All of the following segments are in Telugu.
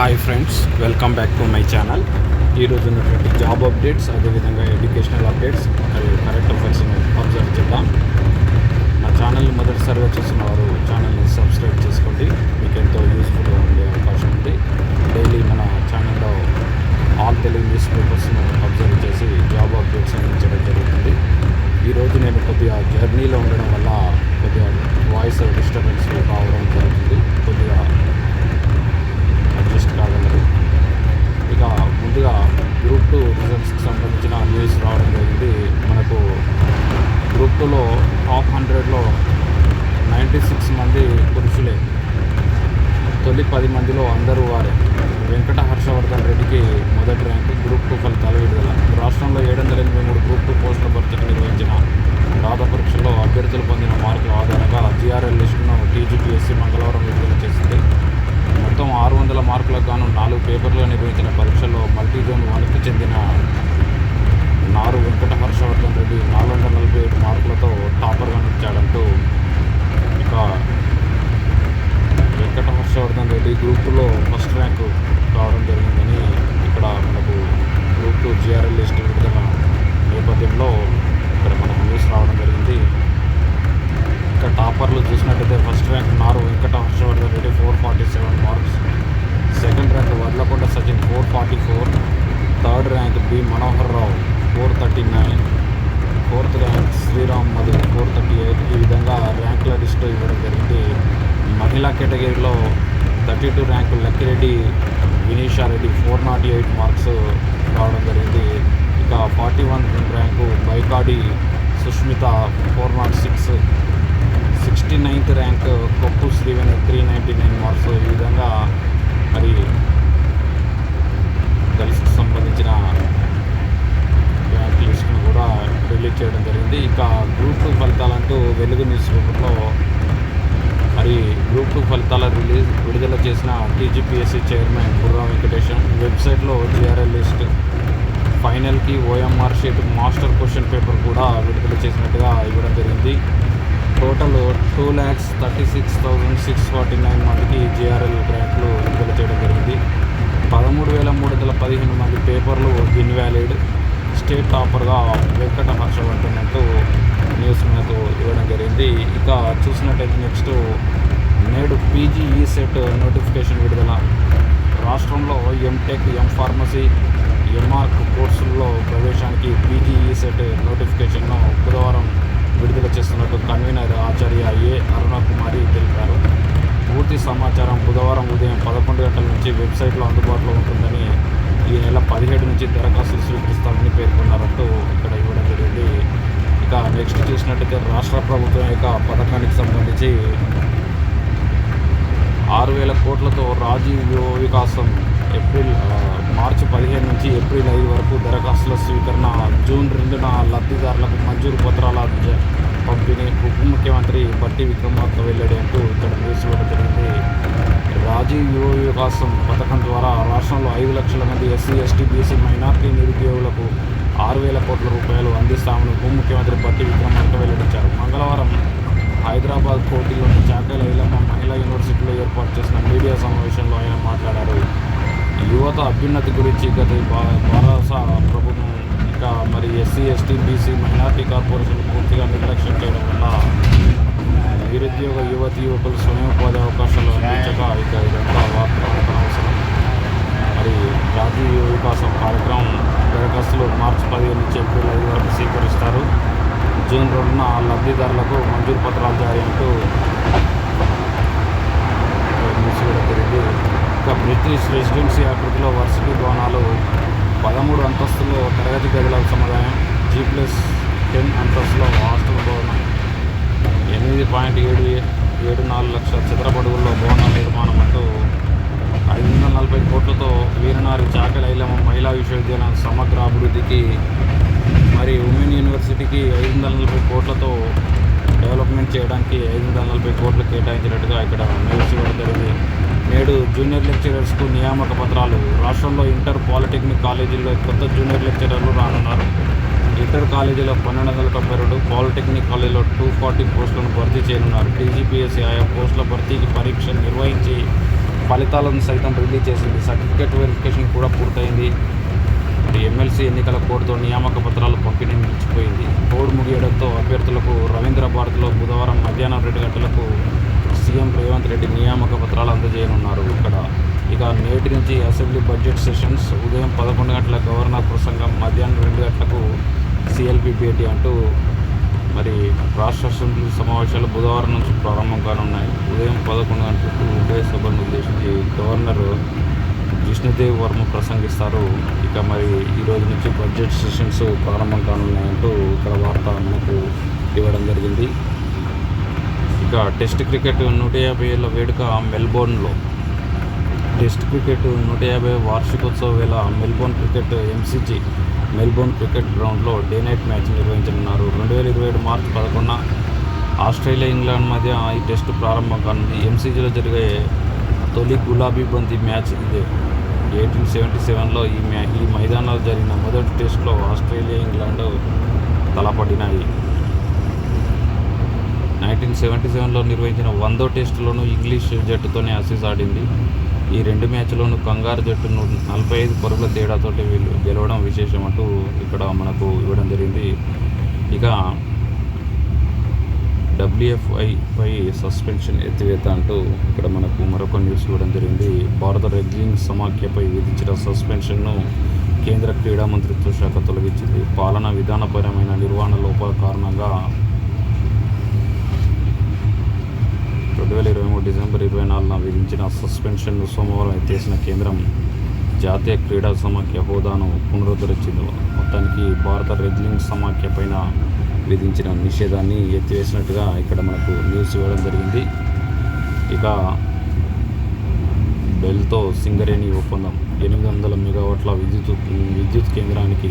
Hi friends welcome back to my channel. ఈరోజు ఉన్నటువంటి జాబ్ అప్డేట్స్ అదేవిధంగా ఎడ్యుకేషనల్ అప్డేట్స్ మరియు కరెక్ట్ అఫైర్స్ను అబ్జర్వ్ చేద్దాం. నా ఛానల్ని మొదటిసారిగా చూసిన వారు ఛానల్ని సబ్స్క్రైబ్ చేసుకోండి. మీకు ఎంతో యూస్ఫుల్గా ఉండే అవకాశం ఉంది. డైలీ మన ఛానల్లో ఆల్ తెలుగు న్యూస్ పేపర్స్ను అబ్జర్వ్ చేసి జాబ్ అప్డేట్స్ అందించడం జరుగుతుంది. ఈరోజు నేను కొద్దిగా జర్నీలో ఉండడం వల్ల కొద్దిగా వాయిస్ డిస్టర్బెన్స్ రావడం జరుగుతుంది కొద్దిగా అడ్జస్ట్ కాగలరు ఇక ముందుగా గ్రూప్ టూ రిజల్ట్స్కి సంబంధించిన న్యూస్ రావడం జరిగింది. మనకు గ్రూప్ టూలో టాప్ హండ్రెడ్లో నైంటీ సిక్స్ మంది పురుషులే. తొలి పది మందిలో అందరూ వారే. వెంకట హర్షవర్ధన్ రెడ్డికి మొదటి ర్యాంకు గ్రూప్ టూ ఫలితాలు విడుదల రాష్ట్రంలో ఏడు వందల ఎనభై మూడు గ్రూప్ టూ పోస్టుల భర్తీకి నిర్వహించిన రాత పరీక్షల్లో అభ్యర్థులు పొందిన మార్కుల ఆధారంగా జిఆర్ఎల్ లిస్టును టీజీపీఎస్సీ మంగళవారం విడుదల చేసింది మొత్తం ఆరు వందల మార్కులకు గాను నాలుగు పేపర్లు నిర్వహించిన పరీక్షల్లో మల్టీ జోన్ వన్కి చెందిన నారు వెంకట హర్షవర్ధన్ రెడ్డి నాలుగు వందల నలభై ఏడు మార్కులతో టాపర్గా నిలిచాడంటూ ఇక వెంకట హర్షవర్ధన్ రెడ్డి గ్రూపులో ఫస్ట్ ర్యాంకు రావడం జరిగిందని ఇక్కడ మనకు గ్రూప్ టూ జిఆర్ఎల్ లిస్ట్ విడుదల నేపథ్యంలో ఇక్కడ మనకు న్యూస్ రావడం జరిగింది. ఇక్కడ టాపర్లు చూసినట్టయితే first rank Naru Venkata Harshavardhan Reddy four forty seven marks. Second rank Vadlakonda Sachin four forty four. Third rank B Manohar Rao four thirty nine. Fourth rank Sriram Madhu four thirty eight. ఈ విధంగా ర్యాంకుల లిస్టు ఇవ్వడం జరిగింది. మహిళా కేటగిరీలో thirty two rank Lakkireddy Vinisha Reddy four nought eight marks రావడం జరిగింది. ఇక forty one rank Baikadi Sushmita four nought six. Sixty ninth rank Koppu Sriveni three ninety nine marks. ఈ విధంగా మరి గర్ల్స్కి సంబంధించిన ర్యాంక్ లిస్ట్ను కూడా రిలీజ్ చేయడం జరిగింది. ఇక గ్రూప్ టూ ఫలితాలంటూ వెలుగు న్యూస్ పేపర్ ఫలితాల రిలీజ్ విడుదల చేసిన టీజీపీఎస్సీ చైర్మన్ బుర్రా వెంకటేశం వెబ్సైట్లో జిఆర్ఎల్ లిస్ట్. ఫైనల్కి OMR sheet master question paper కూడా విడుదల చేసినట్టుగా ఇవ్వడం జరిగింది. Total two lakhs thirty six thousand six forty nine మందికి జిఆర్ఎల్ గ్రాంట్లు విడుదల చేయడం జరిగింది. పదమూడు వేల మూడు వందల పదిహేను మంది పేపర్లు ఇన్వాలిడ్. స్టేట్ టాపర్గా వెంకట హర్షవర్ధన్ అంటూ న్యూస్ మనకు ఇవ్వడం జరిగింది. ఇక చూసినట్టయితే నెక్స్ట్ నేడు పీజీఈ సెట్ నోటిఫికేషన్ విడుదల. రాష్ట్రంలో ఎంటెక్ ఎం ఫార్మసీ ఎంఆర్క్ కోర్సుల్లో ప్రవేశానికి పీజీఈ సెట్ నోటిఫికేషన్ను బుధవారం విడుదల చేస్తున్నట్టు కన్వీనర్ ఆచార్య ఏ. అరుణకుమారి తెలిపారు. పూర్తి సమాచారం బుధవారం ఉదయం పదకొండు గంటల నుంచి వెబ్సైట్లో అందుబాటులో ఉంటుందని ఈ నెల పదిహేడు నుంచి దరఖాస్తులు స్వీకరిస్తామని పేర్కొన్నారంటూ ఇక్కడ ఇవ్వడం జరిగింది. ఇక నెక్స్ట్ చూసినట్టయితే రాష్ట్ర ప్రభుత్వం యొక్క పథకానికి సంబంధించి ఆరు వేల కోట్లతో రాజీవ్ యువ వికాసం ఏప్రిల్ మార్చి పదిహేను నుంచి ఏప్రిల్ ఐదు వరకు దరఖాస్తుల స్వీకరణ జూన్ రెండున లబ్ధిదారులకు మంజూరు పత్రాల పంపిణీ ఉప ముఖ్యమంత్రి బట్టి విక్రమార్క వెల్లడి అంటూ ఇక్కడ న్యూస్ జరిగింది. రాజీవ్ యువ వికాసం పథకం ద్వారా రాష్ట్రంలో ఐదు లక్షల మంది ఎస్సీ ఎస్టీ బీసీ మైనార్టీ నిరుద్యోగులకు ఆరు వేల కోట్ల రూపాయలు అందిస్తామని ఉప ముఖ్యమంత్రి బట్టి విక్రమార్క వెల్లడించారు. మంగళవారం హైదరాబాద్ కోటిలోని చాటల్ ఐలమ్మ మహిళా యూనివర్సిటీలో ఏర్పాటు చేసిన మీడియా సమావేశంలో ఆయన మాట్లాడారు. యువత అభ్యున్నతి గురించి గత భా- భారత ప్రభుత్వం ఇంకా మరి SC ST BC minority corporation పూర్తిగా నిర్లక్ష్యం చేయడం వల్ల నిరుద్యోగ యువతి యువకులు స్వయం ఉపాధి అవకాశాలు అందించక ఇక ఇదంతా వార్త అవసరం. మరి జాతీయ వికాసం కార్యక్రమం దరఖాస్తులు మార్చి పదిహేను నుంచి ఏప్రిల్ ఐదు వరకు స్వీకరిస్తారు. జూన్ రెండున లబ్ధిదారులకు మంజూరు పత్రాలు జారీ అంటూ న్యూస్ ఇక బ్రిటిష్ రెసిడెన్సీ ఆకృతిలో వర్సిటీ భవనాలు పదమూడు అంతస్తుల్లో తరగతి గదుల సముదాయం జీ ప్లస్ టెన్ అంతస్తులో హాస్టల్ భవనం ఎనిమిది పాయింట్ ఏడు ఏడు నాలుగు లక్షల చిత్రపడుగుల్లో భవనాల నిర్మాణం అంటూ ఐదు వందల నలభై కోట్లతో వీరనారి చాకలైలమ్మ మహిళా విశ్వవిద్యాలయం సమగ్ర అభివృద్ధికి మరి ఉమెన్ యూనివర్సిటీకి ఐదు వందల నలభై కోట్లతో డెవలప్మెంట్ చేయడానికి ఐదు వందల నలభై కోట్లు కేటాయించినట్టుగా ఇక్కడ న్యూస్ ఇవ్వడం జరిగింది. నేడు జూనియర్ లెక్చరర్స్కు నియామక పత్రాలు. రాష్ట్రంలో ఇంటర్ పాలిటెక్నిక్ కాలేజీల్లో కొత్త జూనియర్ లెక్చరర్లు రానున్నారు. ఇంటర్ కాలేజీలో పన్నెండు వందల తొంభై రెండు పాలిటెక్నిక్ కాలేజీలో టూ ఫార్టీ పోస్టులను భర్తీ చేయనున్నారు. టీజీపీఎస్సీ ఆయా పోస్టుల భర్తీకి పరీక్ష నిర్వహించి ఫలితాలను సైతం రిలీజ్ చేసింది. సర్టిఫికేట్ వెరిఫికేషన్ కూడా పూర్తయింది. ఇప్పుడు ఎమ్మెల్సీ ఎన్నికల కోడ్తో నియామక పత్రాలు పంపిణీ నిలిచిపోయింది. కోడ్ ముగియడంతో అభ్యర్థులకు రవీంద్ర భారత్లో బుధవారం మధ్యాహ్నం రెండు గంటలకు సీఎం రేవంత్ రెడ్డి నియామక పత్రాలు అందజేయనున్నారు. ఇక్కడ ఇక నేటి నుంచి అసెంబ్లీ బడ్జెట్ సెషన్స్ ఉదయం పదకొండు గంటల గవర్నర్ ప్రసంగం మధ్యాహ్నం రెండు గంటలకు సిఎల్పి భేటీ అంటూ మరి రాష్ట్ర అసెంబ్లీ సమావేశాలు బుధవారం నుంచి ప్రారంభం కానున్నాయి. ఉదయం పదకొండు గంటలకు ఉభయ సభను ఉద్దేశించి గవర్నర్ విష్ణుదేవ్ వర్మ ప్రసంగిస్తారు. ఇక మరి ఈరోజు నుంచి బడ్జెట్ సెషన్స్ ప్రారంభం కానున్నాయంటూ ఇక్కడ వార్త మనకు ఇవ్వడం జరిగింది. ఇక టెస్ట్ క్రికెట్ నూట యాభై ఏళ్ళ వేడుక మెల్బోర్న్లో. టెస్ట్ క్రికెట్ నూట యాభై వార్షికోత్సవ వేళ Melbourne cricket MCG Melbourne cricket గ్రౌండ్లో డే నైట్ మ్యాచ్ నిర్వహించనున్నారు. రెండు వేల ఇరవై ఏడు మార్చి పదకొండున ఆస్ట్రేలియా ఇంగ్లాండ్ మధ్య ఈ టెస్ట్ ప్రారంభం కానుంది. ఎంసీజీలో జరిగే తొలి గులాబీ బంతి మ్యాచ్ ఇదే. ఎయిటీన్ సెవెంటీ సెవెన్లో ఈ మ్యా ఈ మైదానంలో జరిగిన మొదటి టెస్ట్లో ఆస్ట్రేలియా ఇంగ్లాండ్ తలపడినాయి. నైన్టీన్ సెవెంటీ సెవెన్లో నిర్వహించిన వందో టెస్టులోనూ ఇంగ్లీష్ జట్టుతోనే అసీస్ ఆడింది. ఈ రెండు మ్యాచ్లోనూ కంగారు జట్టు నలభై ఐదు పరుగుల తేడాతోటి వీళ్ళు గెలవడం విశేషం అంటూ ఇక్కడ మనకు ఇవ్వడం జరిగింది. ఇక డబ్ల్యూఎఫ్ఐపై సస్పెన్షన్ ఎత్తివేత అంటూ ఇక్కడ మనకు మరొక న్యూస్ ఇవ్వడం జరిగింది. భారత రెగ్లింగ్ సమాఖ్యపై విధించిన సస్పెన్షన్ను కేంద్ర క్రీడా మంత్రిత్వ శాఖ తొలగించింది. పాలన విధానపరమైన నిర్వహణ లోపాల కారణంగా రెండు వేల ఇరవై మూడు డిసెంబర్ ఇరవై నాలుగున విధించిన సస్పెన్షన్ను సోమవారం ఎత్తేసిన కేంద్రం జాతీయ క్రీడా సమాఖ్య హోదాను పునరుద్ధరించింది. మొత్తానికి భారత రెగ్లింగ్ సమాఖ్య పైన విధించిన నిషేధాన్ని ఎత్తివేసినట్టుగా ఇక్కడ మనకు న్యూస్ ఇవ్వడం జరిగింది. ఇక బెల్తో సింగరేణి ఒప్పందం. ఎనిమిది వందల మెగావాట్ల విద్యుత్ విద్యుత్ కేంద్రానికి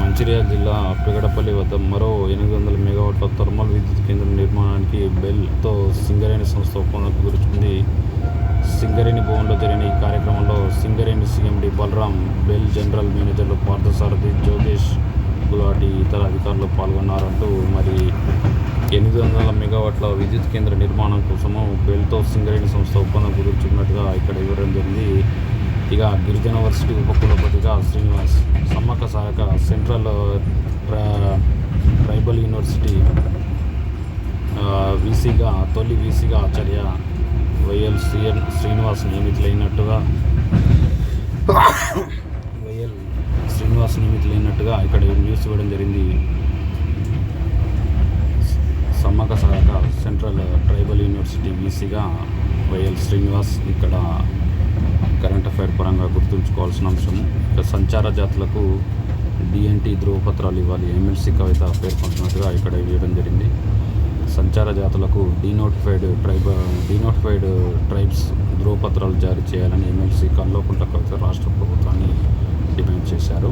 మంచిర్యాల జిల్లా పెగడపల్లి వద్ద మరో ఎనిమిది వందల మెగావాట్ల థర్మల్ విద్యుత్ కేంద్రం నిర్మాణానికి బెల్తో సింగరేణి సంస్థ ఒప్పందం కుదుర్చుకుంది. సింగరేణి భవన్లో జరిగిన ఈ కార్యక్రమంలో Singareni CMD Balaram bell general మేనేజర్లు పార్థసారథి జోగేష్ గులాటి ఇతర అధికారులు పాల్గొన్నారంటూ మరి ఎనిమిది వందల మెగావాట్ల విద్యుత్ కేంద్ర నిర్మాణం కోసము బెల్తో సింగరేణి సంస్థ ఒప్పందం కుదుర్చుకున్నట్టుగా ఇక్కడ ఇవ్వడం జరిగింది. ఇక గిరిజన varsity ఉపకులపతిగా Srinivas Sammakka Sarakka central tribal university ఆ, వీసీగా తొలి వీసీగా ఆచార్య వైఎల్ శ్రీఎన్ శ్రీనివాస్ నియమితులైనట్టుగా వైఎల్ శ్రీనివాస్ నియమితులైనట్టుగా ఇక్కడ న్యూస్ ఇవ్వడం జరిగింది. Sammakka Sarakka central tribal university వీసీగా YL Srinivas ఇక్కడ కరెంట్ అఫైర్ పరంగా గుర్తుంచుకోవాల్సిన అంశం. ఇక సంచార జాతులకు డిఎన్టీ ధృవపత్రాలు ఇవ్వాలి. ఎమ్మెల్సీ కవిత పేర్కొంటున్నట్టుగా ఇక్కడ ఇవ్వడం జరిగింది. సంచార జాతులకు డీనోటిఫైడ్ ట్రైబ్ డీనోటిఫైడ్ ట్రైబ్స్ ధృవపత్రాలు జారీ చేయాలని ఎమ్మెల్సీ కల్లోకుంట కవిత రాష్ట్ర ప్రభుత్వాన్ని డిమాండ్ చేశారు.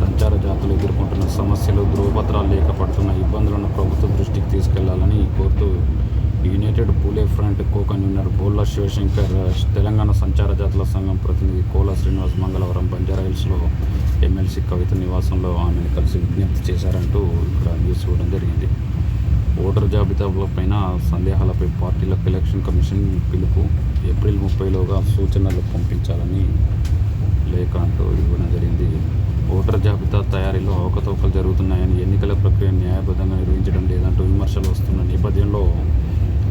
సంచార జాతులు ఎదుర్కొంటున్న సమస్యలు ధృవపత్రాలు లేక పడుతున్న ఇబ్బందులను ప్రభుత్వం దృష్టికి తీసుకెళ్ళాలని కోరుతూ united Phule front co convener Bolla Shivashankar Telangana సంచార జాతుల సంఘం ప్రతినిధి కోల శ్రీనివాస్ మంగళవారం బంజారాహిల్స్లో ఎమ్మెల్సీ కవిత నివాసంలో ఆమెను కలిసి విజ్ఞప్తి చేశారంటూ ఇక్కడ న్యూస్ ఇవ్వడం జరిగింది. ఓటర్ జాబితాలపైన సందేహాలపై పార్టీలకు ఎలక్షన్ కమిషన్ పిలుపు ఏప్రిల్ ముప్పైలోగా సూచనలు పంపించాలని లేఖ అంటూ ఇవ్వడం జరిగింది. ఓటర్ జాబితా తయారీలో అవకతవకలు జరుగుతున్నాయని ఎన్నికల ప్రక్రియ న్యాయబద్ధంగా నిర్వహించడం లేదంటూ విమర్శలు వస్తున్న నేపథ్యంలో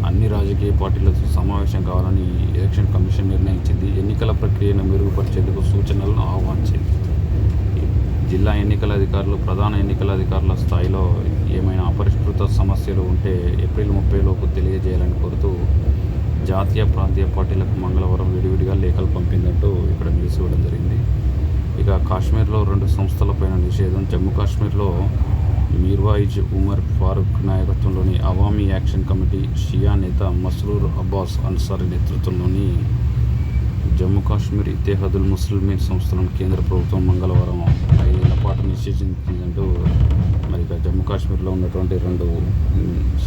అన్ని రాజకీయ పార్టీలతో సమావేశం కావాలని ఎలక్షన్ కమిషన్ నిర్ణయించింది. ఎన్నికల ప్రక్రియను మెరుగుపరిచేందుకు సూచనలను ఆహ్వానించింది జిల్లా ఎన్నికల అధికారులు ప్రధాన ఎన్నికల అధికారుల స్థాయిలో ఏమైనా అపరిష్కృత సమస్యలు ఉంటే ఏప్రిల్ ముప్పై లోపు తెలియజేయాలని కోరుతూ జాతీయ ప్రాంతీయ పార్టీలకు మంగళవారం విడివిడిగా లేఖలు పంపిందంటూ ఇక్కడ న్యూస్ ఇవ్వడం జరిగింది. ఇక కాశ్మీర్లో రెండు సంస్థలపైన నిషేధం. జమ్మూ కాశ్మీర్లో మీర్వాయిజ్ ఉమర్ ఫారూక్ నాయకత్వంలోని అవామీ యాక్షన్ కమిటీ షియా నేత మస్రూర్ అబ్బాస్ అన్సారీ నేతృత్వంలోని జమ్మూ కాశ్మీర్ ఇత్తేహదుల్ ముస్లిమీన్ సంస్థలను కేంద్ర ప్రభుత్వం మంగళవారం ఐదేళ్ళ పాటు నిషేధించిందంటూ మరి ఇక జమ్మూ కాశ్మీర్లో ఉన్నటువంటి రెండు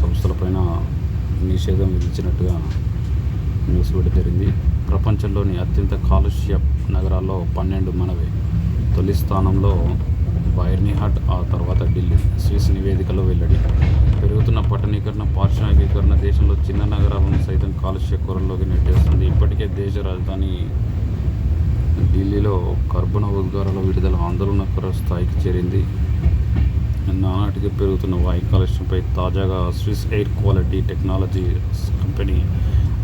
సంస్థలపైన నిషేధం విధించినట్టుగా న్యూస్ కూడా జరిగింది. ప్రపంచంలోని అత్యంత కాలుష్య నగరాల్లో పన్నెండు మనవే. తొలి స్థానంలో బైర్నిహాట్ ఆ తర్వాత ఢిల్లీ. స్విస్ నివేదికలో వెల్లడి. పెరుగుతున్న పట్టణీకరణ పారిశ్రామికీకరణ దేశంలో చిన్న నగరాలను సైతం కాలుష్య కూరల్లోకి నెట్టేస్తుంది. ఇప్పటికే దేశ రాజధాని ఢిల్లీలో కర్బన ఉద్గారాల విడుదల ఆందోళనకర స్థాయికి చేరింది. నానాటికి పెరుగుతున్న వాయు కాలుష్యంపై తాజాగా Swiss air quality technology company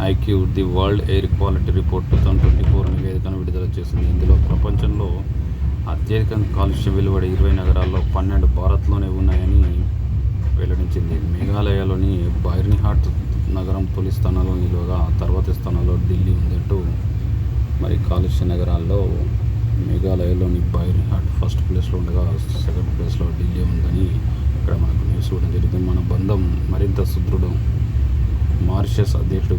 IQ the world air quality report two thousand twenty four నివేదికను విడుదల చేసింది. ఇందులో ప్రపంచంలో అత్యధిక కాలుష్య వెలువడే ఇరవై నగరాల్లో పన్నెండు భారత్లోనే ఉన్నాయని వెల్లడించింది. మేఘాలయలోని బైర్నిహాట్ నగరం తొలి స్థానంలో నిలువగా తర్వాతి స్థానంలో ఢిల్లీ ఉందంటూ మరి కాలుష్య నగరాల్లో మేఘాలయలోని బైర్నిహాట్ ఫస్ట్ ప్లేస్లో ఉండగా సెకండ్ ప్లేస్లో ఢిల్లీ ఉందని ఇక్కడ మనకు న్యూస్ ఇవ్వడం జరిగింది మన బంధం మరింత సుదృఢం మారిషస్ అధ్యక్షుడు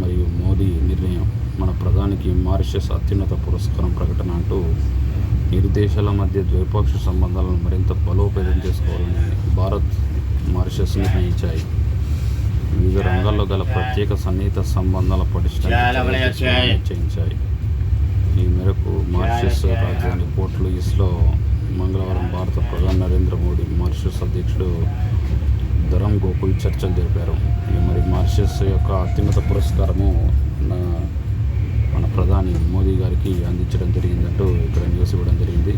మరియు మోదీ నిర్ణయం మన ప్రధానికి మారిషస్ అత్యున్నత పురస్కారం ప్రకటన అంటూ ఇరు దేశాల మధ్య ద్వైపాక్షిక సంబంధాలను మరింత బలోపేతం చేసుకోవాలని భారత్ మారిషస్ నిర్ణయించాయి. వివిధ రంగాల్లో గల ప్రత్యేక సన్నిహిత సంబంధాల నిశ్చయించాయి. ఈ మేరకు మారిషస్ రాజధాని పోర్ట్ లూయిస్లో మంగళవారం భారత ప్రధాని నరేంద్ర మోడీ మారిషస్ అధ్యక్షుడు ధరం గోకుల్ చర్చలు జరిపారు. మరి మారిషస్ యొక్క అత్యున్నత పురస్కారము నా- మన ప్రధాని మోదీ గారికి అందించడం జరిగిందంటూ ఇక్కడ న్యూస్ ఇవ్వడం జరిగింది.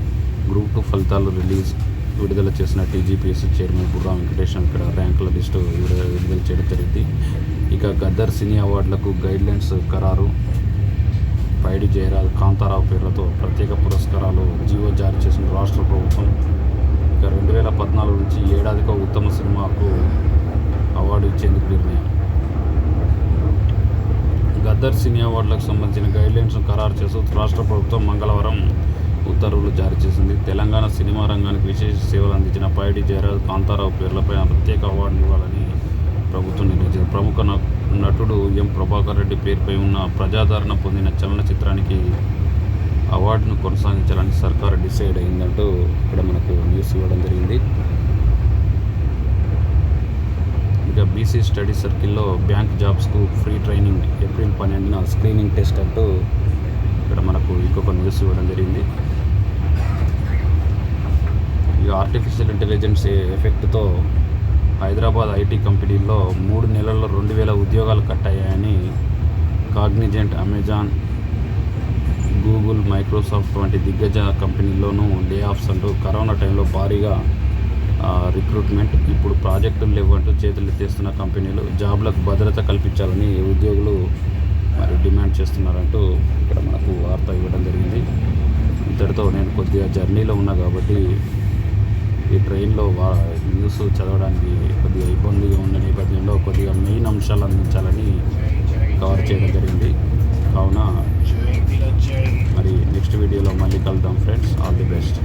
గ్రూప్ టూ ఫలితాలు రిలీజ్ విడుదల చేసిన టీజీపీఎస్సీ చైర్మన్ బుర్రా వెంకటేశ్వర ఇక్కడ ర్యాంకుల లిస్టు విడుదల విడుదల చేయడం జరిగింది. ఇక గద్దర్ సినీ అవార్డులకు గైడ్లైన్స్ ఖరారు. పైడి జయరాజ్ కాంతారావు పేర్లతో ప్రత్యేక పురస్కారాలు జీవో జారీ చేసిన రాష్ట్ర ప్రభుత్వం ఇక రెండు వేల పద్నాలుగు నుంచి ఏడాదికో ఉత్తమ సినిమాకు అవార్డు ఇచ్చేందుకు నిర్ణయం. గద్దర్ సినీ అవార్డులకు సంబంధించిన గైడ్లైన్స్ను ఖరారు చేస్తూ రాష్ట్ర ప్రభుత్వం మంగళవారం ఉత్తర్వులు జారీ చేసింది. తెలంగాణ సినిమా రంగానికి విశేష సేవలు అందించిన పైడి జయరాజ్ కాంతారావు పేర్లపై ప్రత్యేక అవార్డు ఇవ్వాలని ప్రభుత్వం నిర్ణయించింది. ప్రముఖ నటుడు ఎం ప్రభాకర్ రెడ్డి పేరుపై ఉన్న ప్రజాదరణ పొందిన చలనచిత్రానికి అవార్డును కొనసాగించాలని సర్కారు డిసైడ్ అయిందంటూ ఇక్కడ మనకు న్యూస్ ఇవ్వడం జరిగింది. ఇక బీసీ స్టడీ సర్కిల్లో బ్యాంక్ జాబ్స్కు ఫ్రీ ట్రైనింగ్ ఏప్రిల్ పన్నెండున స్క్రీనింగ్ టెస్ట్ అంటూ ఇక్కడ మనకు ఇంకొక న్యూస్ ఇవ్వడం జరిగింది. ఇక ఆర్టిఫిషియల్ ఇంటెలిజెన్స్ ఎఫెక్ట్తో హైదరాబాద్ ఐటీ కంపెనీల్లో మూడు నెలల్లో రెండు వేల ఉద్యోగాలు కట్ అయ్యాయని కాగ్నిజెంట్ అమెజాన్ గూగుల్ మైక్రోసాఫ్ట్ వంటి దిగ్గజ కంపెనీల్లోనూ లే ఆఫ్స్ అంటూ కరోనా టైంలో భారీగా రిక్రూట్మెంట్ ఇప్పుడు ప్రాజెక్టులు లేవంటూ చేతులు ఎత్తేస్తున్న కంపెనీలు జాబ్లకు భద్రత కల్పించాలని ఉద్యోగులు మరి డిమాండ్ చేస్తున్నారంటూ ఇక్కడ మనకు వార్త ఇవ్వడం జరిగింది. ఇంతటితో నేను కొద్దిగా జర్నీలో ఉన్నా కాబట్టి ఈ ట్రైన్లో వా న్యూస్ చదవడానికి కొద్దిగా ఇబ్బందిగా ఉన్న నేపథ్యంలో కొద్దిగా మెయిన్ అంశాలు అందించాలని కవర్ చేయడం జరిగింది. కావున మరి నెక్స్ట్ వీడియోలో మళ్ళీ కలుద్దాం ఫ్రెండ్స్ ఆల్ ది బెస్ట్